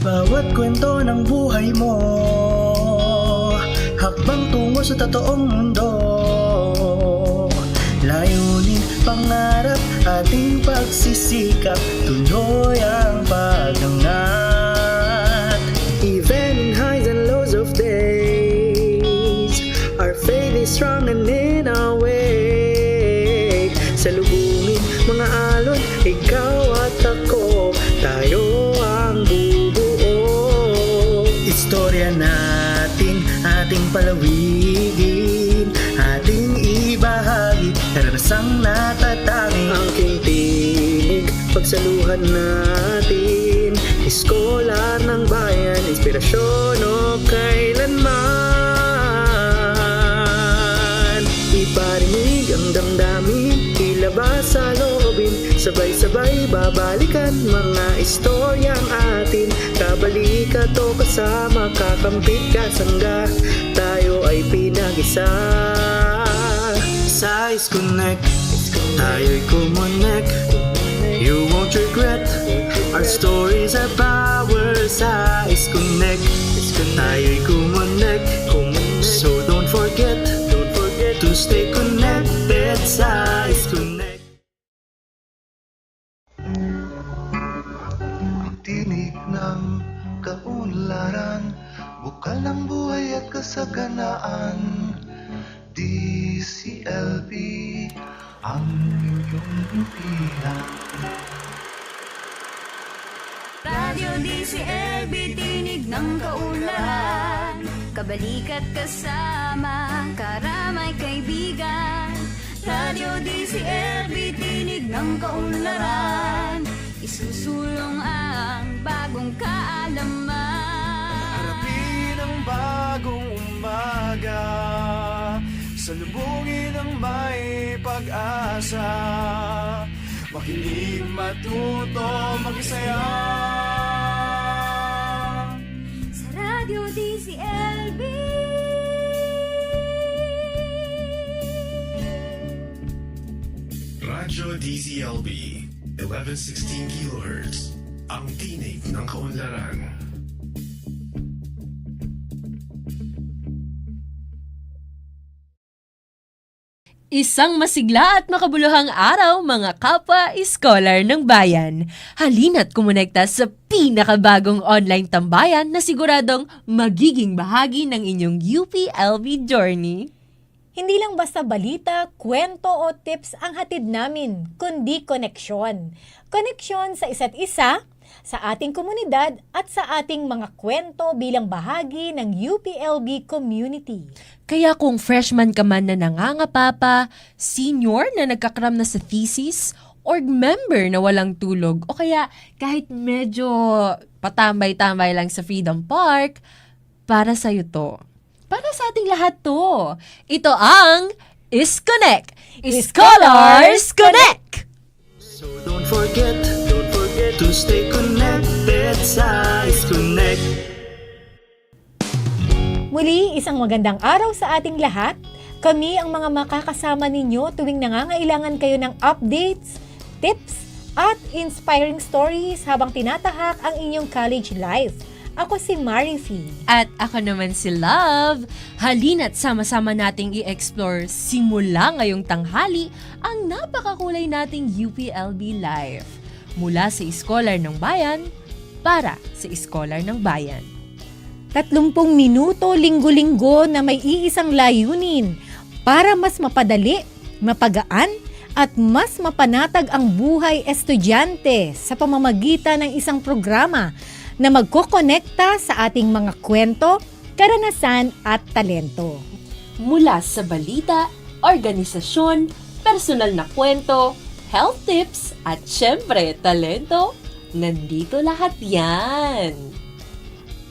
Bawat kwento ng buhay mo. Hakbang tungo sa totoong mundo. Layunin, pangarap, ating pagsisikap. Tuloy ang pagangat. Even in highs and lows of days Our faith is strong and in our way. Salubungin mga alon, ikaw pagsaluhan natin. Iskola ng bayan, inspirasyon o kailanman. Iparinig ang damdamin, ilabas sa loobin? Sabay-sabay babalikan mga istoryang atin. Kabalikat o kasama, kakampit kasangga Tayo ay pinag-isa. Sa Connect, tayo'y kumonek You won't regret Our stories are power sa Ice Connect Tayo'y kumonek So don't forget Don't forget to stay connected sa Ice Connect Ang tinig ng kaunlaran Bukal ng buhay at kasaganaan. DCLB Ang Radio DCLB, tinig ng kaunlaran Kabalikat kasama, karamay kaibigan. Radio DCLB, tinig ng kaunlaran. Isusulong ang bagong kaalaman. Harapin ang bagong umaga Salubungin ang may pag-asa. Makinig, matuto, magisaya. Sa Radio DCLB Radyo DZLB 1116 kHz Ang tinig ng kaunlaran Isang masigla at makabuluhang araw mga kapwa scholar ng bayan. Halina't kumonekta sa pinakabagong online tambayan na siguradong magiging bahagi ng inyong UPLB journey. Hindi lang basta balita, kwento o tips ang hatid namin, kundi koneksyon. Koneksyon sa isa't isa, sa ating komunidad at sa ating mga kwento bilang bahagi ng UPLB community. Kaya kung freshman ka man na nangangapapa, senior na nagkakram na sa thesis, or member na walang tulog, o kaya kahit medyo patambay-tambay lang sa Freedom Park, para sa'yo to. Para sa ating lahat to. Ito ang Isconnect! Scholars Connect! So Don't forget to stay connected sa Ice Connect Muli, isang magandang araw sa ating lahat. Kami ang mga makakasama ninyo tuwing nangangailangan kayo ng updates, tips, at inspiring stories habang tinatahak ang inyong college life. Ako si Marifi. At ako naman si Love. Halina't sama-sama nating i-explore simula ngayong tanghali ang napakakulay nating UPLB Life. Mula sa Scholar ng Bayan, para sa Scholar ng Bayan. 30 minuto linggo-linggo na may iisang layunin para mas mapadali, mapagaan, at mas mapanatag ang buhay estudyante sa pamamagitan ng isang programa na magkokonekta sa ating mga kwento, karanasan at talento. Mula sa balita, organisasyon, personal na kwento, health tips, at syempre, talento, nandito lahat yan.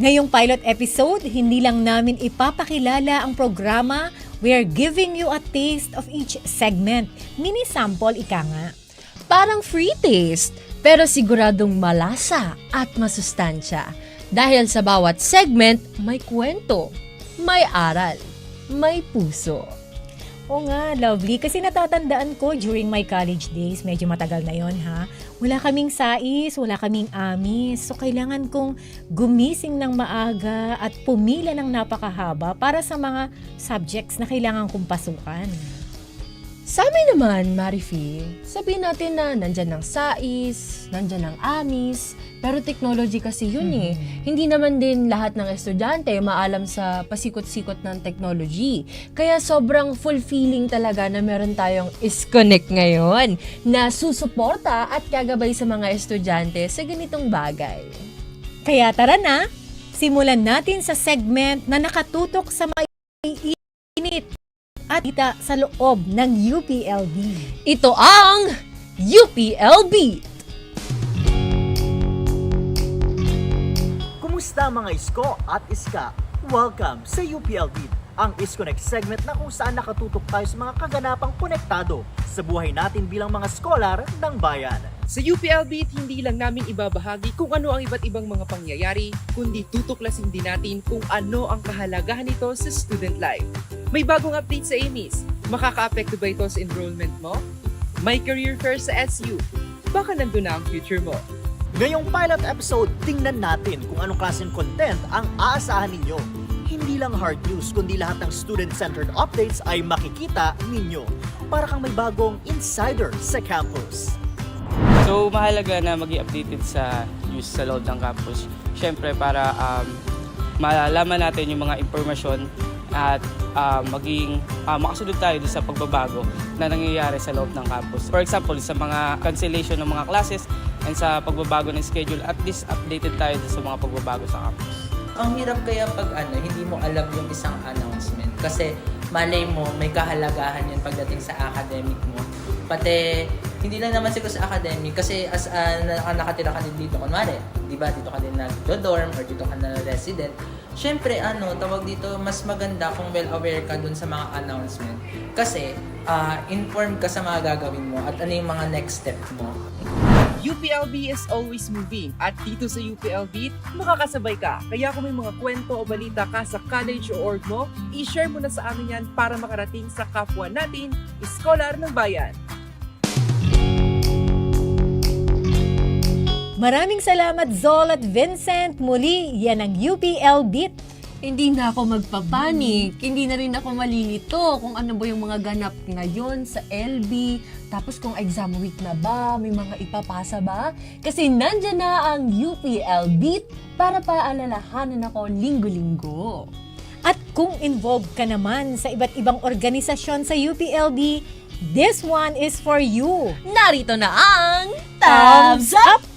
Ngayong pilot episode, hindi lang namin ipapakilala ang programa, we're giving you a taste of each segment. Mini sample ika nga. Parang free taste, pero siguradong malasa at masustansya. Dahil sa bawat segment, may kwento, may aral, may puso. Oo nga, lovely. Kasi natatandaan ko during my college days, medyo matagal na yon ha. Wala kaming sais, wala kaming amis. So kailangan kong gumising ng maaga at pumila ng napakahaba para sa mga subjects na kailangan kong pasukan. Sa amin naman, Marifi, sabihin natin na nandyan ng sais, nandyan ng amis, pero technology kasi yun eh. Hindi naman din lahat ng estudyante maalam sa pasikot-sikot ng technology. Kaya sobrang fulfilling talaga na meron tayong Isconnect ngayon na susuporta at gagabay sa mga estudyante sa ganitong bagay. Kaya tara na, simulan natin sa segment na nakatutok sa maiinit at kita sa loob ng UPLB. Ito ang UPLB! Kumusta mga isko at iska? Welcome sa UPLB, ang Isconnect segment na kung saan nakatutok tayo sa mga kaganapang konektado sa buhay natin bilang mga scholar ng bayan. Sa UPLB, hindi lang namin ibabahagi kung ano ang iba't ibang mga pangyayari, kundi tutuklasin din natin kung ano ang kahalagahan nito sa student life. May bagong update sa AMIS. Makaka-apekto ba ito sa enrollment mo? May career fair sa SU. Baka nandun na ang future mo. Ngayong pilot episode, tingnan natin kung anong klaseng content ang aasahan ninyo. Hindi lang hard news, kundi lahat ng student-centered updates ay makikita ninyo. Para kang may bagong insider sa campus. So, mahalaga na maging updated sa news sa loob ng campus. Siyempre, para um, malalaman natin yung mga impormasyon at um, maging uh, makasunod tayo sa pagbabago na nangyayari sa loob ng campus. For example, sa mga cancellation ng mga classes and sa pagbabago ng schedule, at least updated tayo sa mga pagbabago sa campus. ang hirap kaya pag ano, hindi mo alam yung isang announcement. Kasi malay mo, may kahalagahan yun pagdating sa academic mo. Pati, hindi lang naman siguro sa academic. Kasi as uh, nakatira ka din dito, kunwari, di ba, dito ka din nag-dorm or dito ka na resident. Siyempre, ano, tawag dito, mas maganda kung well-aware ka dun sa mga announcement. Kasi, ah, informed ka sa mga gagawin mo at ano yung mga next step mo. UPLB is always moving at dito sa UPLB, makakasabay ka. Kaya kung may mga kwento o balita ka sa college o org mo, i-share mo na sa amin yan para makarating sa kapwa natin, iskolar ng bayan. Maraming salamat Zol at Vincent. Muli, yan ang UPLB. Hindi na ako magpapanik. Hindi na rin ako malilito kung ano ba yung mga ganap ngayon sa LB. Tapos kung exam week na ba, may mga ipapasa ba? Kasi nandyan na ang UPL Beat para paalalahanan ako linggo-linggo. At kung involved ka naman sa iba't ibang organisasyon sa UPLB, this one is for you. Narito na ang Thumbs up!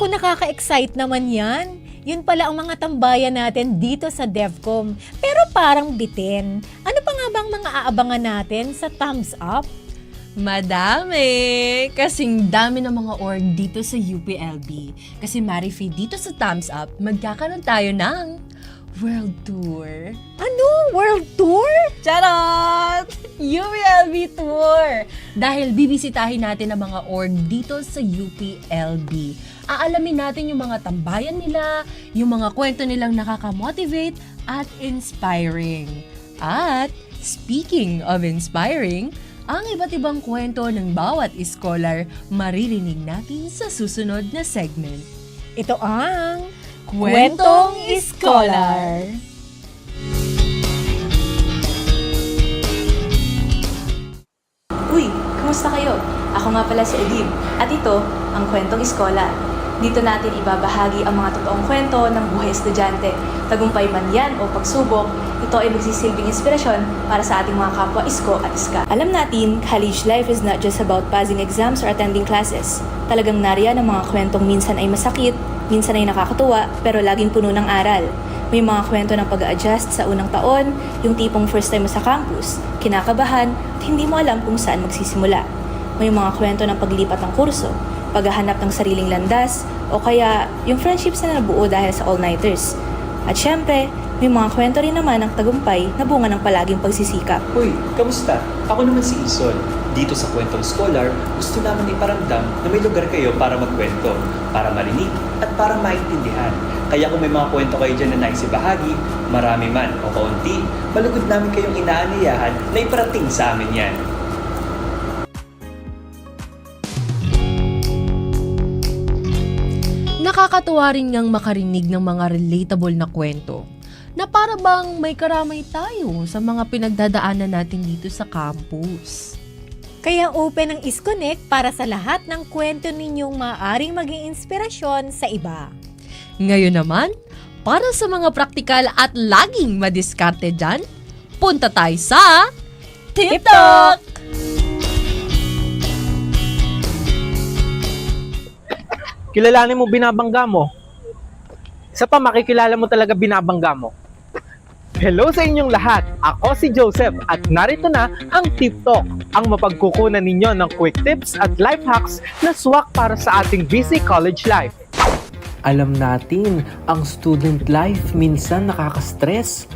Naku, nakaka-excite naman yan. Yun pala ang mga tambayan natin dito sa DevCom. Pero parang bitin. Ano pa nga bang mga aabangan natin sa thumbs up? Madami! Kasing dami ng mga org dito sa UPLB. Kasi Marifi, dito sa Thumbs Up, magkakaroon tayo ng World Tour. Ano? World Tour? Charot! UPLB Tour! Dahil bibisitahin natin ang mga org dito sa UPLB. Aalamin natin yung mga tambayan nila, yung mga kwento nilang nakaka-motivate at inspiring. At speaking of inspiring, ang iba't ibang kwento ng bawat scholar maririnig natin sa susunod na segment. Ito ang Kwentong Scholar. Uy, kumusta kayo? Ako nga pala si Edib at ito ang Kwentong Eskola. Dito natin ibabahagi ang mga totoong kwento ng buhay estudyante. Tagumpay man yan o pagsubok, ito ay magsisilbing inspirasyon para sa ating mga kapwa isko at iska. Alam natin, college life is not just about passing exams or attending classes. Talagang nariyan ang mga kwentong minsan ay masakit, minsan ay nakakatuwa, pero laging puno ng aral. May mga kwento ng pag adjust sa unang taon, yung tipong first time mo sa campus, kinakabahan, at hindi mo alam kung saan magsisimula. May mga kwento ng paglipat ng kurso, paghahanap ng sariling landas, o kaya yung friendships na nabuo dahil sa all-nighters. At syempre, may mga kwento rin naman ng tagumpay na bunga ng palaging pagsisikap. Hoy, kamusta? Ako naman si Ison. Dito sa Kwentong Scholar, gusto namin iparamdam na may lugar kayo para magkwento, para marinig, at para maintindihan. Kaya kung may mga kwento kayo dyan na nais ibahagi, marami man o kaunti, malugod namin kayong inaaniyahan na iparating sa amin yan. Nakakatuwa rin ngang makarinig ng mga relatable na kwento na para bang may karamay tayo sa mga pinagdadaanan natin dito sa campus. Kaya open ang Isconnect para sa lahat ng kwento ninyong maaaring maging inspirasyon sa iba. Ngayon naman, para sa mga praktikal at laging madiskarte dyan, punta tayo sa TikTok! kilalanin mo binabangga mo. Isa pa, makikilala mo talaga binabangga mo. Hello sa inyong lahat! Ako si Joseph at narito na ang Tip Talk, ang mapagkukunan ninyo ng quick tips at life hacks na swak para sa ating busy college life. Alam natin, ang student life minsan nakaka-stress.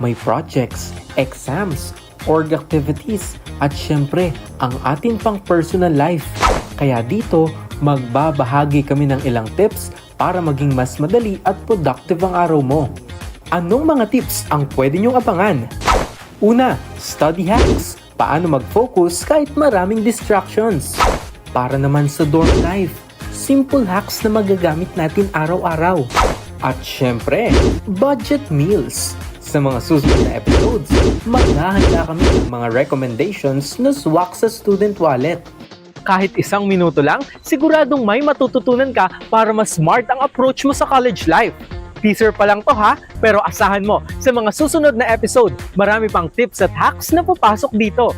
May projects, exams, org activities, at syempre, ang atin pang personal life. Kaya dito, magbabahagi kami ng ilang tips para maging mas madali at productive ang araw mo. Anong mga tips ang pwede niyong abangan? Una, study hacks. Paano mag-focus kahit maraming distractions? Para naman sa dorm life, simple hacks na magagamit natin araw-araw. At syempre, budget meals. Sa mga susunod na episodes, maghahanda kami ng mga recommendations na swak sa student wallet. Kahit isang minuto lang, siguradong may matututunan ka para mas smart ang approach mo sa college life. Teaser pa lang to ha, pero asahan mo, sa mga susunod na episode, marami pang tips at hacks na papasok dito.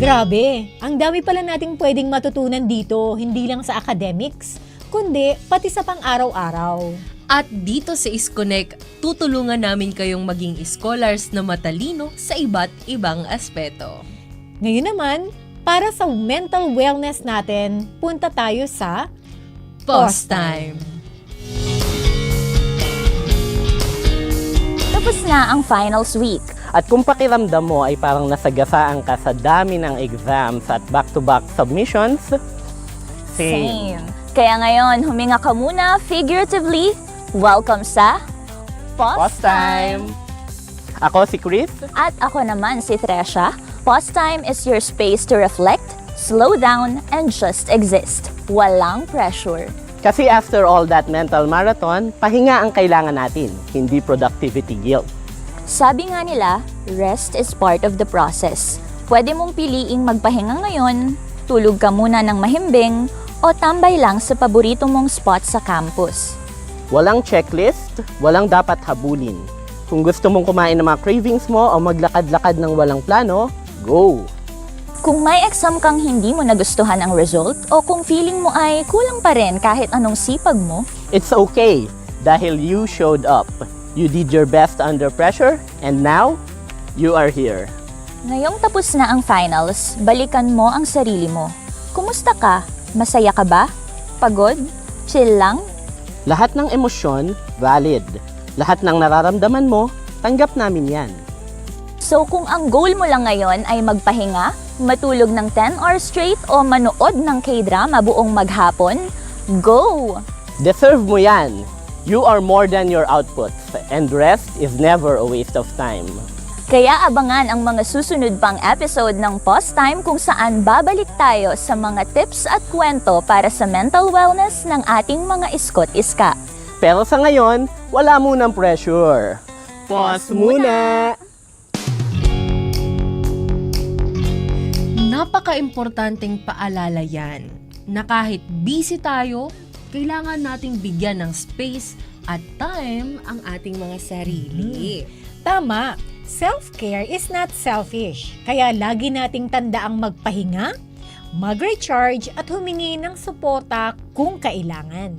Grabe, ang dami pala nating pwedeng matutunan dito, hindi lang sa academics, kundi pati sa pang-araw-araw. At dito sa Isconnect, tutulungan namin kayong maging scholars na matalino sa iba't ibang aspeto. Ngayon naman, para sa mental wellness natin, punta tayo sa Post time! Tapos na ang finals week. At kung pakiramdam mo ay parang nasagasaan ka sa dami ng exams at back-to-back submissions, Same. Kaya ngayon, huminga ka muna figuratively. Welcome sa Post, Post time! Ako si Chris. At ako naman si Tresha. Post time is your space to reflect, slow down, and just exist. Walang pressure. Kasi after all that mental marathon, pahinga ang kailangan natin, hindi productivity guilt. Sabi nga nila, rest is part of the process. Pwede mong piliing magpahinga ngayon, tulog ka muna ng mahimbing, o tambay lang sa paborito mong spot sa campus. Walang checklist, walang dapat habulin. Kung gusto mong kumain ng mga cravings mo o maglakad-lakad ng walang plano, go! Kung may exam kang hindi mo nagustuhan ang result o kung feeling mo ay kulang pa rin kahit anong sipag mo, It's okay dahil you showed up. You did your best under pressure and now you are here. ngayong tapos na ang finals, balikan mo ang sarili mo. Kumusta ka? Masaya ka ba? Pagod? Chill lang? Lahat ng emosyon, valid. Lahat ng nararamdaman mo, tanggap namin yan. So kung ang goal mo lang ngayon ay magpahinga, matulog ng 10 hours straight o manood ng K-drama buong maghapon, go! Deserve mo yan. You are more than your outputs and rest is never a waste of time. Kaya abangan ang mga susunod pang episode ng Post Time kung saan babalik tayo sa mga tips at kwento para sa mental wellness ng ating mga iskot-iska. Pero sa ngayon, wala munang pressure. Pause muna! Napaka-importanteng paalala yan na kahit busy tayo, kailangan nating bigyan ng space at time ang ating mga sarili. Tama, self-care is not selfish. Kaya lagi nating tandaang magpahinga, mag-recharge at humingi ng suporta kung kailangan.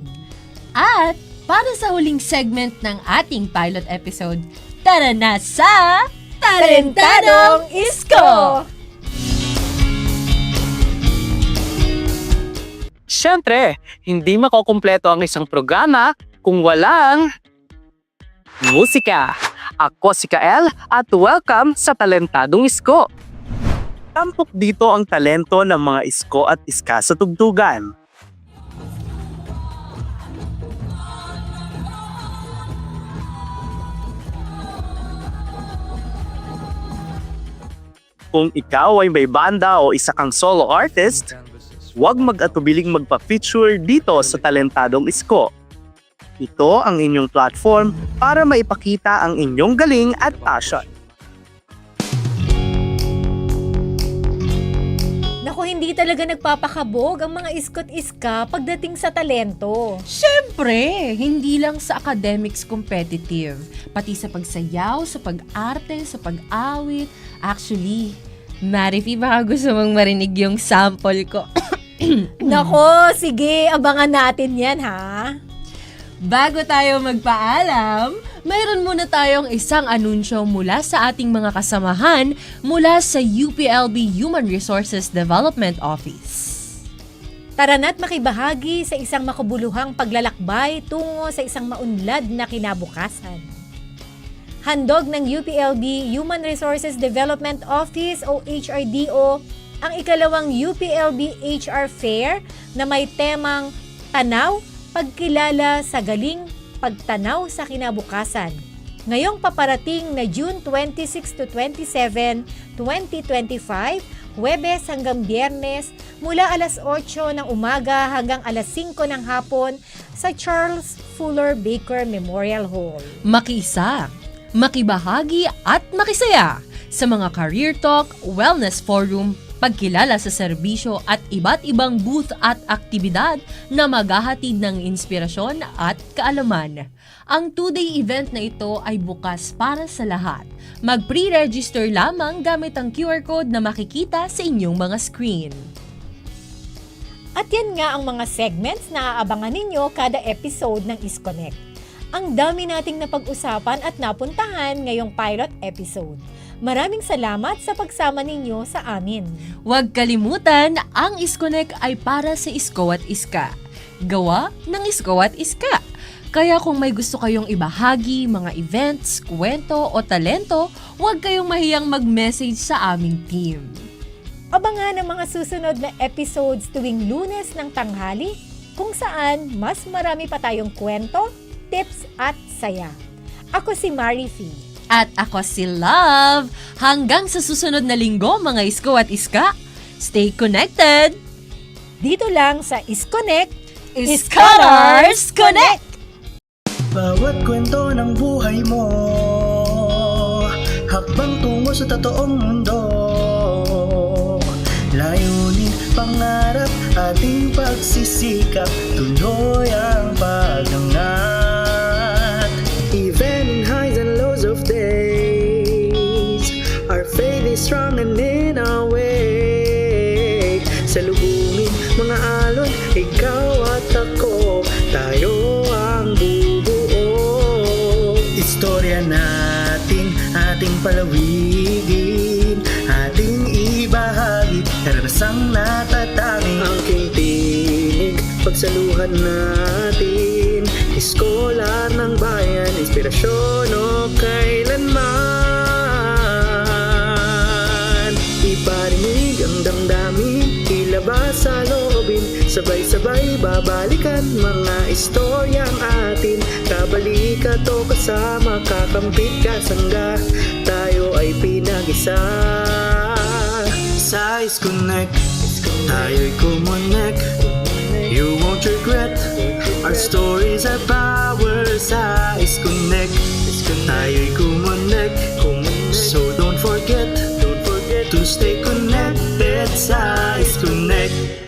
At para sa huling segment ng ating pilot episode, tara na sa Talentadong Isko! Siyempre, hindi makukumpleto ang isang programa kung walang musika. Ako si Kael at welcome sa Talentadong Isko. Tampok dito ang talento ng mga isko at iska sa tugtugan. Kung ikaw ay may banda o isa kang solo artist, huwag mag-atubiling magpa-feature dito sa Talentadong Isko. Ito ang inyong platform para maipakita ang inyong galing at passion. Naku, hindi talaga nagpapakabog ang mga iskot-iska pagdating sa talento. Siyempre, hindi lang sa academics competitive, pati sa pagsayaw, sa pag-arte, sa pag-awit. Actually, Marifi, baka gusto mong marinig yung sample ko. Nako, sige, abangan natin yan ha. Bago tayo magpaalam, mayroon muna tayong isang anunsyo mula sa ating mga kasamahan mula sa UPLB Human Resources Development Office. Tara na't makibahagi sa isang makabuluhang paglalakbay tungo sa isang maunlad na kinabukasan. Handog ng UPLB Human Resources Development Office o HRDO ang ikalawang UPLB HR Fair na may temang Tanaw, Pagkilala sa Galing, Pagtanaw sa Kinabukasan. Ngayong paparating na June 26 to 27, 2025, Huwebes hanggang Biyernes mula alas 8 ng umaga hanggang alas 5 ng hapon sa Charles Fuller Baker Memorial Hall. Makiisa, makibahagi at makisaya sa mga career talk, wellness forum, pagkilala sa serbisyo at iba't ibang booth at aktibidad na maghahatid ng inspirasyon at kaalaman. Ang two-day event na ito ay bukas para sa lahat. Mag-pre-register lamang gamit ang QR code na makikita sa inyong mga screen. At yan nga ang mga segments na aabangan ninyo kada episode ng Isconnect. Ang dami nating napag-usapan at napuntahan ngayong pilot episode. Maraming salamat sa pagsama ninyo sa amin. Huwag kalimutan, ang Isconnect ay para sa Isko at Iska. Gawa ng Isko at Iska. Kaya kung may gusto kayong ibahagi, mga events, kwento o talento, huwag kayong mahiyang mag-message sa aming team. Abangan ang mga susunod na episodes tuwing lunes ng tanghali kung saan mas marami pa tayong kwento, tips at saya. Ako si Marie Fee. At ako si Love. Hanggang sa susunod na linggo mga Isko at Iska, stay connected! Dito lang sa Isconnect, Iskarars Connect! Bawat kwento ng buhay mo Hakbang tungo sa totoong mundo Layunin, pangarap, ating pagsisikap Tuloy Salubungin mga alon, ikaw at ako Tayo ang bubuo. Istorya natin, ating palawigin Ating ibahagi, karasang natatanging. Ang tinig, pagsaluhan natin Iskola ng bayan, inspirasyon o kailanman Sabay-sabay babalikan mga istoryang atin. Kabalikat o kasama, kakampit kasangga Tayo ay pinag-isa. Sa Connect, tayo'y kumonek You won't regret Our stories are power sa Connect Tayo'y kumonek So don't forget To stay connected sa Connect